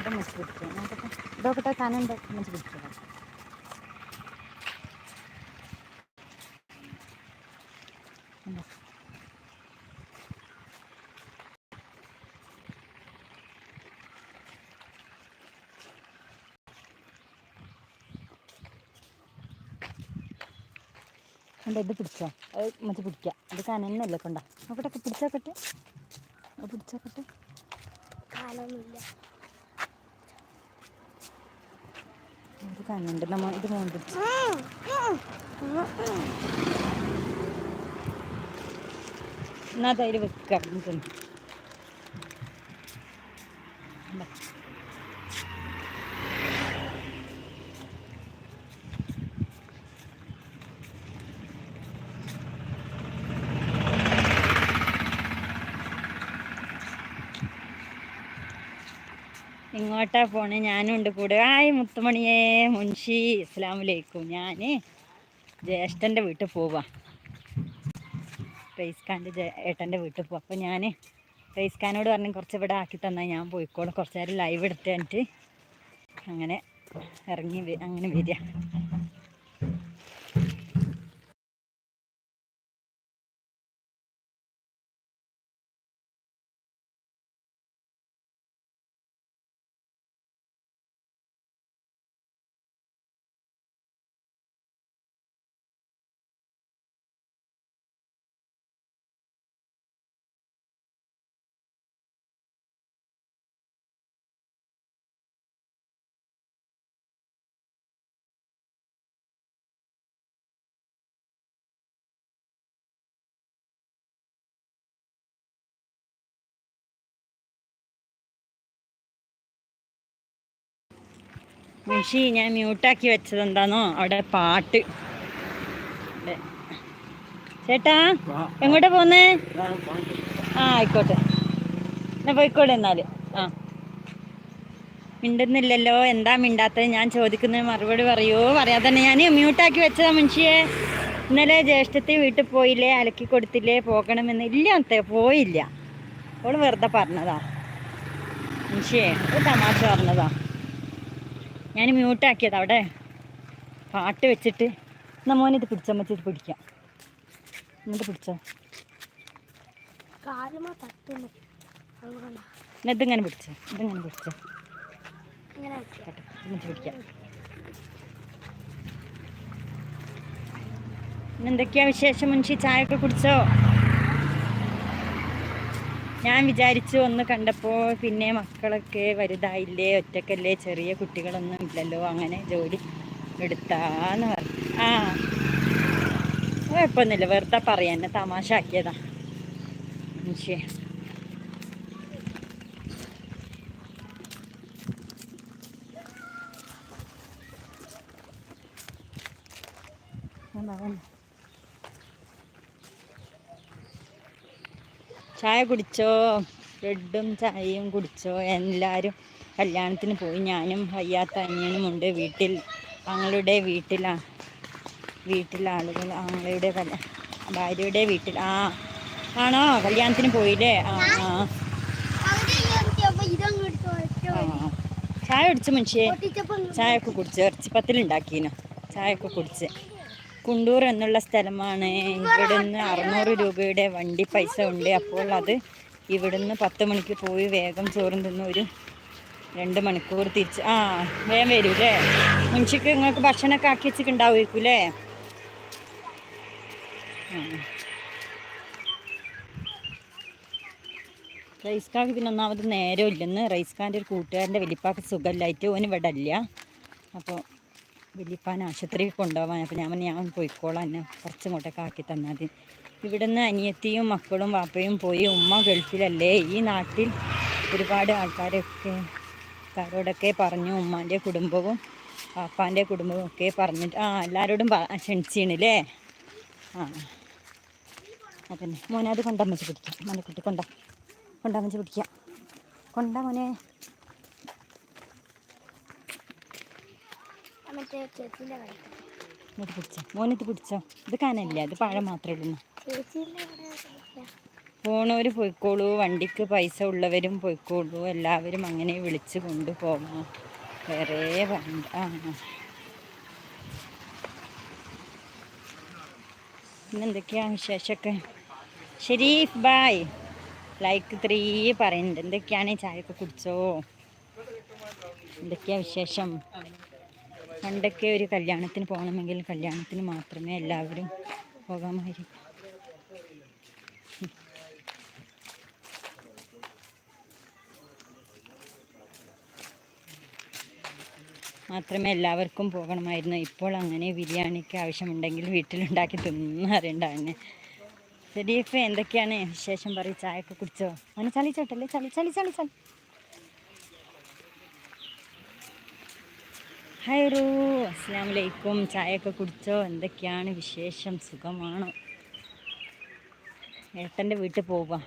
അത് മച്ച് പിടിക്കുക നോക്കട്ടെ. ഇതൊക്കെ കനുണ്ട് മച്ച് പിടിക്കുക ഉണ്ടോ? കണ്ട? ഇത് പിടിച്ചോ? അത് മറ്റേ പിടിക്കാം. ഇത് കനന്നല്ലേ കൊണ്ട. നോക്കട്ടെ പിടിച്ചോക്കട്ടെ. അത് പിടിച്ചോക്കട്ടെ. കാലൊന്നുമില്ല ഇത് നമ്മൾ നമ്മ ഇത് മോൻ എന്നാ തൈര് വെക്കാം. നമുക്ക് ഇങ്ങോട്ടാ പോണേ. ഞാനും ഉണ്ട് കൂടെ. ആയ് മുത്തുമണിയേ മുൻഷി ഇസ്ലാമിലേക്കും ഞാൻ ജ്യേഷ്ഠന്റെ വീട്ടിൽ പോവാ. റൈസ് ഖാന്റെ ജേ ഏട്ടന്റെ വീട്ടിൽ പോവാം. അപ്പോൾ ഞാൻ റൈസ്ഖാനോട് പറഞ്ഞ് കുറച്ച് ഇവിടെ ആക്കി തന്നാൽ ഞാൻ പോയിക്കോളും. കുറച്ച് നേരം ലൈവ് എടുത്തിട്ട് അങ്ങനെ ഇറങ്ങി അങ്ങനെ വരിക. മുൻഷി ഞാൻ മ്യൂട്ടാക്കി വെച്ചത് എന്താണോ അവിടെ പാട്ട്. ചേട്ടാ എങ്ങോട്ടാ പോന്നേ? ആ ആയിക്കോട്ടെ. എന്നാ പോയിക്കോട്ടെ എന്നാൽ. ആ. മിണ്ടുന്നില്ലല്ലോ. എന്താ മിണ്ടാത്തത്? ഞാൻ ചോദിക്കുന്നത് മറുപടി പറയൂ. പറയാതെ തന്നെ ഞാൻ മ്യൂട്ടാക്കി വെച്ചതാ മുൻഷിയെ. ഇന്നലെ ജ്യേഷ്ഠത്തെ വീട്ടിൽ പോയില്ലേ? അലക്കി കൊടുത്തില്ലേ? പോകണമെന്ന്. ഇല്ല അത്തെ പോയില്ല. അവൾ വെറുതെ പറഞ്ഞതാ. മുൻഷിയെ ഒരു തമാശ പറഞ്ഞതാ. ഞാൻ മ്യൂട്ടാക്കിയത് അവിടെ. പാട്ട് വെച്ചിട്ട്. എന്നാ മോനെ ഇത് പിടിച്ചാൽ മതി ഇത് പിടിക്കാം. എന്നിട്ട് പിടിച്ചോ. എന്നാ ഇതിങ്ങനെ പിടിച്ചോ ഇതിങ്ങനെ പിടിച്ചോ. എന്നിട്ട് പിടിക്കാം. എന്തൊക്കെയാ വിശേഷം മുൻഷി? ചായ ഒക്കെ കുടിച്ചോ? ഞാൻ വിചാരിച്ചു ഒന്ന് കണ്ടപ്പോൾ പിന്നെ മക്കളൊക്കെ വലുതായില്ലേ ഒറ്റക്കല്ലേ ചെറിയ കുട്ടികളൊന്നും ഇല്ലല്ലോ അങ്ങനെ ജോലി എടുത്താന്ന് പറഞ്ഞു. ആ കുഴപ്പമൊന്നുമില്ല വെറുതെ പറയാൻ തമാശ ആക്കിയതാ ശരി വേണ്ട, ചായ കുടിച്ചോ? ബ്രെഡും ചായയും കുടിച്ചോ? എല്ലാവരും കല്യാണത്തിന് പോയി. ഞാനും വയ്യാത്ത അനിയനും ഉണ്ട് വീട്ടിൽ. ഞങ്ങളുടെ വീട്ടിലാ വീട്ടിലെ ആളുകൾ ആങ്ങളുടെ കല്യാ ഭാര്യയുടെ വീട്ടിൽ. ആ ആണോ? കല്യാണത്തിന് പോയില്ലേ? ആ ആ. ചായ കുടിച്ചു മനുഷ്യേ? ചായ ചായയൊക്കെ കുടിച്ച് ചായ ചായയൊക്കെ കുടിച്ച്. കുണ്ടൂർ എന്നുള്ള സ്ഥലമാണ്. ഇവിടുന്ന് അറുന്നൂറ് രൂപയുടെ വണ്ടി പൈസ ഉണ്ട്. അപ്പോൾ അത് ഇവിടുന്ന് പത്ത് മണിക്ക് പോയി വേഗം ചോറും തിന്ന് ഒരു രണ്ട് മണിക്കൂർ തിരിച്ച് ആ വേഗം വരൂ അല്ലേ മുൻഷിക്ക് നിങ്ങൾക്ക് ഭക്ഷണമൊക്കെ ആക്കി വെച്ചിട്ടുണ്ടാവുമായിരിക്കും അല്ലേ റൈസ് കാക്ക് പിന്നെ ഒന്നാമത് നേരം ഇല്ലെന്ന് റൈസ് കാന്റെ ഒരു കൂട്ടുകാരന്റെ വലിപ്പാക്ക് സുഖമില്ലായിട്ട് ഓന് ഇവിടെ ഇല്ല. അപ്പോൾ വലിയപ്പാൻ ആശുപത്രിയിൽ കൊണ്ടുപോകാൻ അപ്പോൾ ഞാൻ ഞാൻ പോയിക്കോളാം എന്നെ കുറച്ച് ഇങ്ങോട്ടേക്ക് ആക്കി തന്നാൽ മതി. ഇവിടുന്ന് അനിയത്തിയും മക്കളും വാപ്പയും പോയി. ഉമ്മ ഗൾഫിലല്ലേ. ഈ നാട്ടിൽ ഒരുപാട് ആൾക്കാരൊക്കെ ആൾക്കാരോടൊക്കെ പറഞ്ഞു ഉമ്മാന്റെ കുടുംബവും പാപ്പാന്റെ കുടുംബവും ഒക്കെ പറഞ്ഞിട്ട് ആ എല്ലാവരോടും ക്ഷണിച്ചിണല്ലേ? ആ. അതന്നെ. മോനെ അത് കൊണ്ടമ്മച്ച് പിടിക്കാം മോനെ കുട്ടി കൊണ്ട. കൊണ്ടമ്മച്ച് പിടിക്കാം കൊണ്ട മോനെ. ഇങ്ങോട്ട് പിടിച്ചോ. മോനിത് പിടിച്ചോ. ഇത് കനല്ല ഇത് പഴം മാത്രമേ ഉള്ളൂ പോണവര്. പോണവർ പോയിക്കോളൂ. വണ്ടിക്ക് പൈസ ഉള്ളവരും പോയിക്കോളൂ. എല്ലാവരും അങ്ങനെ വിളിച്ച് കൊണ്ടുപോകണം വേറെ വേണ്ട. എന്തൊക്കെയാ വിശേഷമൊക്കെ? ഷെരീഫ് ബായ് ലൈക്ക് ത്രീ പറയുന്നുണ്ട് എന്തൊക്കെയാണ് ചായയൊക്കെ കുടിച്ചോ? എന്തൊക്കെയാ വിശേഷം? പണ്ടൊക്കെ ഒരു കല്യാണത്തിന് പോകണമെങ്കിൽ കല്യാണത്തിന് മാത്രമേ എല്ലാവരും പോകാമായിരിക്കും മാത്രമേ എല്ലാവർക്കും പോകണമായിരുന്നു. ഇപ്പോൾ അങ്ങനെ ബിരിയാണിക്ക് ആവശ്യമുണ്ടെങ്കിൽ വീട്ടിലുണ്ടാക്കി തിന്നാറുണ്ടാണ് ശരിയപ്പം എന്തൊക്കെയാണ് വിശേഷം? പറയും ചായയൊക്കെ കുടിച്ചോ? അങ്ങനെ ചളി ചേട്ടല്ലേ? ചളി ചളി ചളി ചളി. ഹായ് റൂ. അസ്സാം വലൈക്കും ചായയൊക്കെ കുടിച്ചോ? എന്തൊക്കെയാണ് വിശേഷം? സുഖമാണോ? ഏട്ടന്റെ വീട്ടിൽ പോവാം.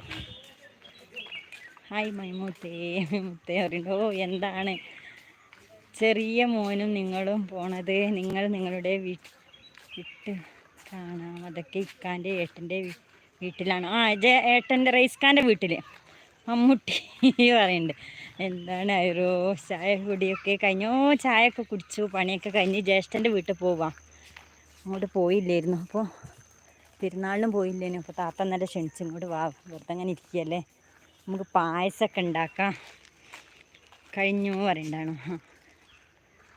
ഹായ് മൈമൂത്തേ. മൈമൂത്തേ അറിയണ്ടോ എന്താണ്? ചെറിയ മോനും നിങ്ങളും പോണത് നിങ്ങൾ നിങ്ങളുടെ വീട്ട് കാണാം. അതൊക്കെ ഇക്കാന്റെ ഏട്ടന്റെ വീട്ടിലാണ്. ആ ഏട്ടന്റെ റൈസ്ഖാന്റെ വീട്ടിൽ മമ്മൂട്ടി പറയുന്നുണ്ട്. എന്താണ് അയറോ ചായ കുടിയൊക്കെ കഴിഞ്ഞോ. ഒക്കെ കുടിച്ചു. പണിയൊക്കെ കഴിഞ്ഞ് ജ്യേഷ്ഠന്റെ വീട്ടിൽ പോവാം. അങ്ങോട്ട് പോയില്ലായിരുന്നു അപ്പോൾ പെരുന്നാളിനും പോയില്ലേനു. അപ്പോൾ താത്ത നല്ല ക്ഷണിച്ച് ഇങ്ങോട്ട് വാ. വെറുതെ അങ്ങനെ ഇരിക്കുകയല്ലേ നമുക്ക് പായസമൊക്കെ ഉണ്ടാക്കാം. കഴിഞ്ഞു പറയണ്ടാണോ.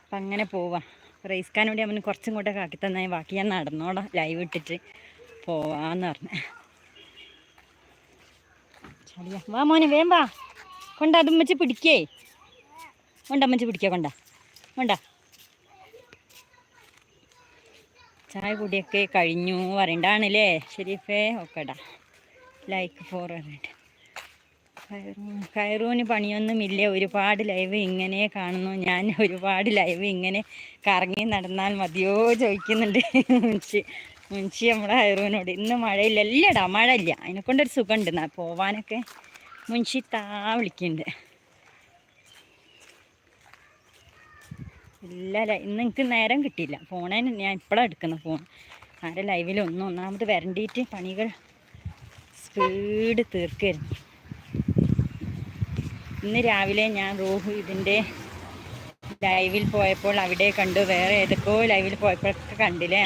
അപ്പം അങ്ങനെ പോവാം. റൈസ്ക്കാൻ വേണ്ടി അവന് കുറച്ചും കൂടെ കാക്കി തന്നെ. ബാക്കി ഞാൻ നടന്നോളാം. ലൈവ് ഇട്ടിട്ട് പോവാന്ന് പറഞ്ഞു. ചളിയാ വാ മോനെ വേം വാ. കൊണ്ട അതുമ്മച്ച് പിടിക്കേ. കൊണ്ട അമ്മച്ച് പിടിക്കുക കൊണ്ട. കൊണ്ട. ചായ കൂടിയൊക്കെ കഴിഞ്ഞു. പറയണ്ടാണല്ലേ ഷെരീഫേ ഓക്കെടാ ലൈക്ക് ഫോർ ഹൺഡ്രഡ് കയറൂ- കയറൂന് പണിയൊന്നുമില്ല. ഒരുപാട് ലൈവ് ഇങ്ങനെ കാണുന്നു. ഞാൻ ഒരുപാട് ലൈവ് ഇങ്ങനെ കറങ്ങി നടന്നാൽ മതിയോ ചോദിക്കുന്നുണ്ട് മുൻഷി നമ്മുടെ ഹൈറൂവിനോട് ഇന്ന് മഴയില്ല ഇല്ലടാ മഴ ഇല്ല അതിനെ കൊണ്ടൊരു സുഖമുണ്ട്. എന്നാ പോവാനൊക്കെ മുൻഷി താ വിളിക്കുന്നുണ്ട് ഇല്ല അല്ല ഇന്ന് എനിക്ക് നേരം കിട്ടിയില്ല. ഫോണേന് ഞാൻ ഇപ്പോഴാണ് എടുക്കുന്നത് ഫോൺ. ആരെ ലൈവിൽ ഒന്നും ഒന്നാമത് വരണ്ടിയിട്ട് പണികൾ സ്പീഡ് തീർക്കായിരുന്നു ഇന്ന് രാവിലെ ഞാൻ റോഹു ഇതിന്റെ ലൈവിൽ പോയപ്പോൾ അവിടെ കണ്ടു. വേറെ ഏതൊക്കെയോ ലൈവിൽ പോയപ്പോഴൊക്കെ കണ്ടില്ലേ?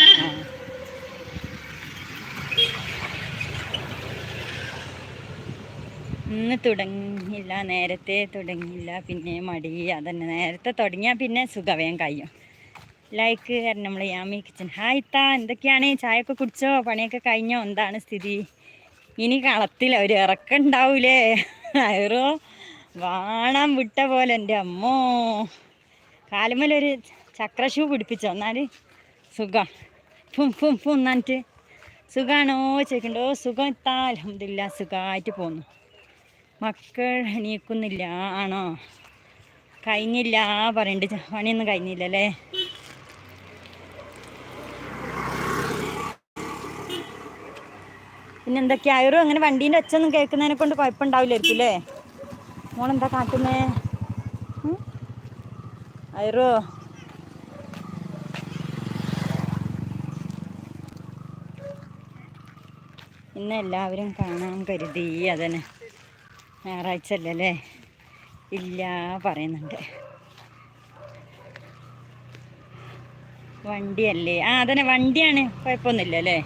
ഇന്ന് തുടങ്ങില്ല നേരത്തെ തുടങ്ങില്ല പിന്നെ മടി അതന്നെ നേരത്തെ തുടങ്ങിയാൽ പിന്നെ സുഖവേം കഴിയും. ലൈക്ക് നമ്മൾ യാമി കിച്ചൻ ഹായ് താ എന്തൊക്കെയാണ്? ചായയൊക്കെ കുടിച്ചോ? പണിയൊക്കെ കഴിഞ്ഞോ? എന്താണ് സ്ഥിതി? ഇനി കളത്തില്ല ഒരു ഇറക്കം ഉണ്ടാവൂലേ? അയറോ വാണം വിട്ട പോലെ എന്റെ അമ്മോ. കാലുമലൊരു ചക്ര ഷൂ പിടിപ്പിച്ചോ? എന്നാൽ സുഖം. ഫും ഫും ഫും എന്നിട്ട് സുഖമാണോ ചോദിക്കണ്ടോ. സുഖം എത്താ അലഹമില്ല സുഖമായിട്ട് പോന്നു. മക്കൾ എണീക്കുന്നില്ല ആണോ? കഴിഞ്ഞില്ല പറയണ്ട്. പണിയൊന്നും കഴിഞ്ഞില്ലല്ലേ? പിന്നെ എന്തൊക്കെയായാലും അങ്ങനെ വണ്ടീന്റെ ഒച്ചൊന്നും കേൾക്കുന്നതിനെ കൊണ്ട് കുഴപ്പമുണ്ടാവില്ലായിരിക്കും അല്ലേ മോളെന്താ കാട്ടുന്നേ? അയറോ ഇന്ന് എല്ലാവരും കാണാൻ കരുതി അതന്നെ. ഞായറാഴ്ച അല്ലല്ലേ ഇല്ല പറയുന്നുണ്ട്. വണ്ടിയല്ലേ? ആ അതന്നെ വണ്ടിയാണ്. കുഴപ്പമൊന്നുമില്ല അല്ലേ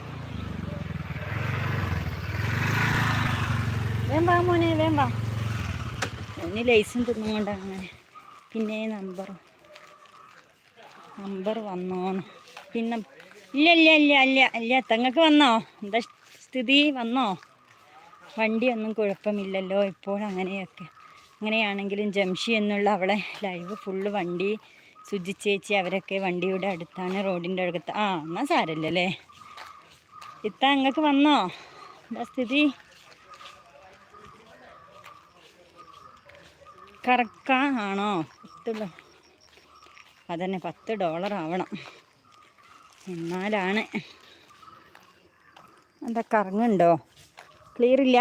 വേമ്പാ മോനെ വേമ്പാ ഇനി ലൈസും തിന്നുകൊണ്ട് അങ്ങനെ. പിന്നെ നമ്പർ നമ്പർ വന്നോന്ന്. പിന്നെ ഇല്ല ഇല്ല ഇല്ല ഇല്ല ഇല്ല തങ്ങൾക്ക് വന്നോ? എന്താ സ്ഥിതി? വന്നോ? വണ്ടിയൊന്നും കുഴപ്പമില്ലല്ലോ. ഇപ്പോഴങ്ങനെയൊക്കെ അങ്ങനെയാണെങ്കിലും ജംഷി എന്നുള്ള അവളെ ലൈവ് ഫുള്ള് വണ്ടി സുജി ചേച്ചി അവരൊക്കെ വണ്ടിയുടെ അടുത്താണ് റോഡിന്റെ അടുത്ത്. ആ എന്നാൽ സാരല്ലേ ഇത്ത അങ്ങക്ക് വന്നോ? എന്താ സ്ഥിതി? കറക്കാ ആണോ? പത്ത് അതന്നെ പത്ത് ഡോളർ ആവണം. എന്നാലാണ്. എന്താ കറങ്ങുണ്ടോ? ക്ലിയർ ഇല്ല.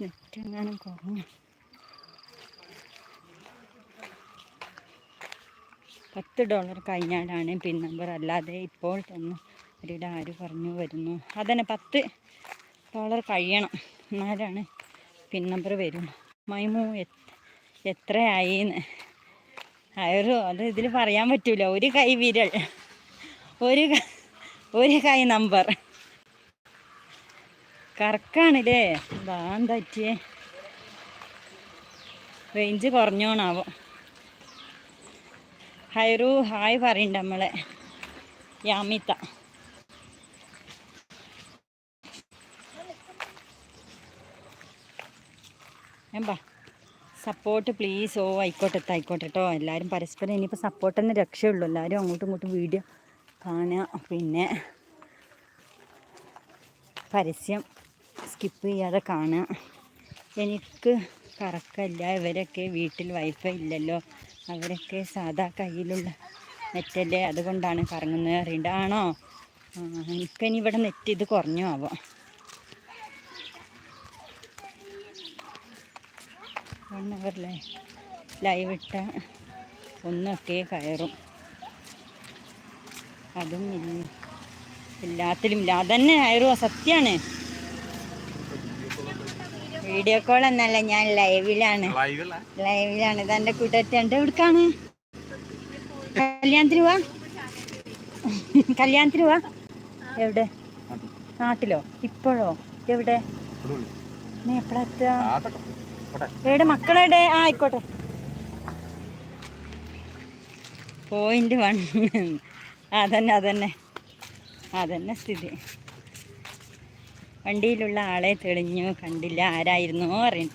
നെറ്റെങ്ങാനും കുറഞ്ഞു. പത്ത് ഡോളർ കഴിഞ്ഞാലാണ് പിൻ നമ്പർ. അല്ലാതെ ഇപ്പോൾ തന്നെ അവരുടെ ആര് പറഞ്ഞു വരുന്നു. അതന്നെ പത്ത് ഡോളർ കഴിയണം. എന്നാലാണ് പിൻ നമ്പർ വരും. മൈമു എത്രയായി എത്രയായിന്ന്? അയറു അത് ഇതിൽ പറയാൻ പറ്റൂല. ഒരു കൈ വിരൽ. ഒരു ഒരു കൈ നമ്പർ. കറക്കാണില്ലേ? എന്താ പറ്റിയേ? റേഞ്ച് കുറഞ്ഞോണാവോ ഹൈറു ഹായ് പറയണ്ട നമ്മളെ. യാമിത്ത. എന്താ സപ്പോർട്ട് പ്ലീസ് ഓ ആയിക്കോട്ടെ ആയിക്കോട്ടെ കേട്ടോ എല്ലാവരും പരസ്പരം ഇനിയിപ്പോൾ സപ്പോർട്ട് തന്നെ രക്ഷയുള്ളൂ. എല്ലാവരും അങ്ങോട്ടും ഇങ്ങോട്ടും വീഡിയോ കാണുക. പിന്നെ പരസ്യം സ്കിപ്പ് ചെയ്യാതെ കാണുക. എനിക്ക് കറക്കല്ല ഇവരൊക്കെ വീട്ടിൽ വൈഫൈ ഇല്ലല്ലോ. അവരൊക്കെ സാധാ കയ്യിലുള്ള നെറ്റല്ലേ അതുകൊണ്ടാണ് കറങ്ങുന്നത് അറിയണ്ട. ആണോ? എനിക്കിനി ഇവിടെ നെറ്റ് ഇത് കുറഞ്ഞു ആവാം? വൺ അവറിലെ ലൈവ് ഇട്ട ഒന്നൊക്കെ കയറും. അതും ഇല്ല എല്ലാത്തിലും ഇല്ല. അതന്നെ കയറുക സത്യമാണ് വീഡിയോ കോൾ എന്നല്ല ഞാൻ ലൈവിലാണ്. ലൈവിലാണ്. തന്റെ കൂട്ടത്തി എന്റെ എവിടുക്കാണ് കല്യാണത്തിന് പോവാ കല്യാണത്തിന് പോവാ എവിടെ? നാട്ടിലോ? ഇപ്പോഴോ? എവിടെ? നീ എപ്പോഴാ എത്തുക? എവിടെ? മക്കളെവിടെ ആ ആയിക്കോട്ടെ. പോയിന്റ് വൺ അതന്നെ അതന്നെ. അതന്നെ സ്ഥിതി. വണ്ടിയിലുള്ള ആളെ തെളിഞ്ഞു കണ്ടില്ല ആരായിരുന്നു പറയുന്നു.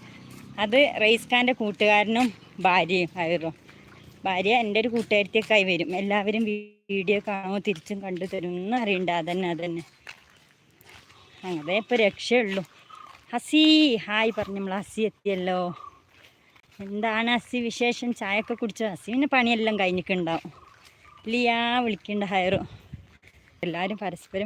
അത് റേസ് ഖാന്റെ കൂട്ടുകാരനും ഭാര്യയും ആയിരുന്നു. ഭാര്യ എന്റെ ഒരു കൂട്ടുകാരത്തിയൊക്കെ ആയി വരും. എല്ലാവരും വീഡിയോ കാണുമോ തിരിച്ചും കണ്ടു തരും എന്ന് അറിയണ്ട. അതന്നെ അതന്നെ. അങ്ങനെ ഇപ്പോൾ രക്ഷയുള്ളൂ ഹസി ഹായ് പറഞ്ഞു. നമ്മൾ ഹസി എത്തിയല്ലോ. എന്താണ് ഹസി വിശേഷം? ചായയൊക്കെ കുടിച്ചു? ഹസി പിന്നെ പണിയെല്ലാം കഴിഞ്ഞിട്ടുണ്ടാവും. ലിയാ വിളിക്കേണ്ട ഹയറു എല്ലാവരും പരസ്പരം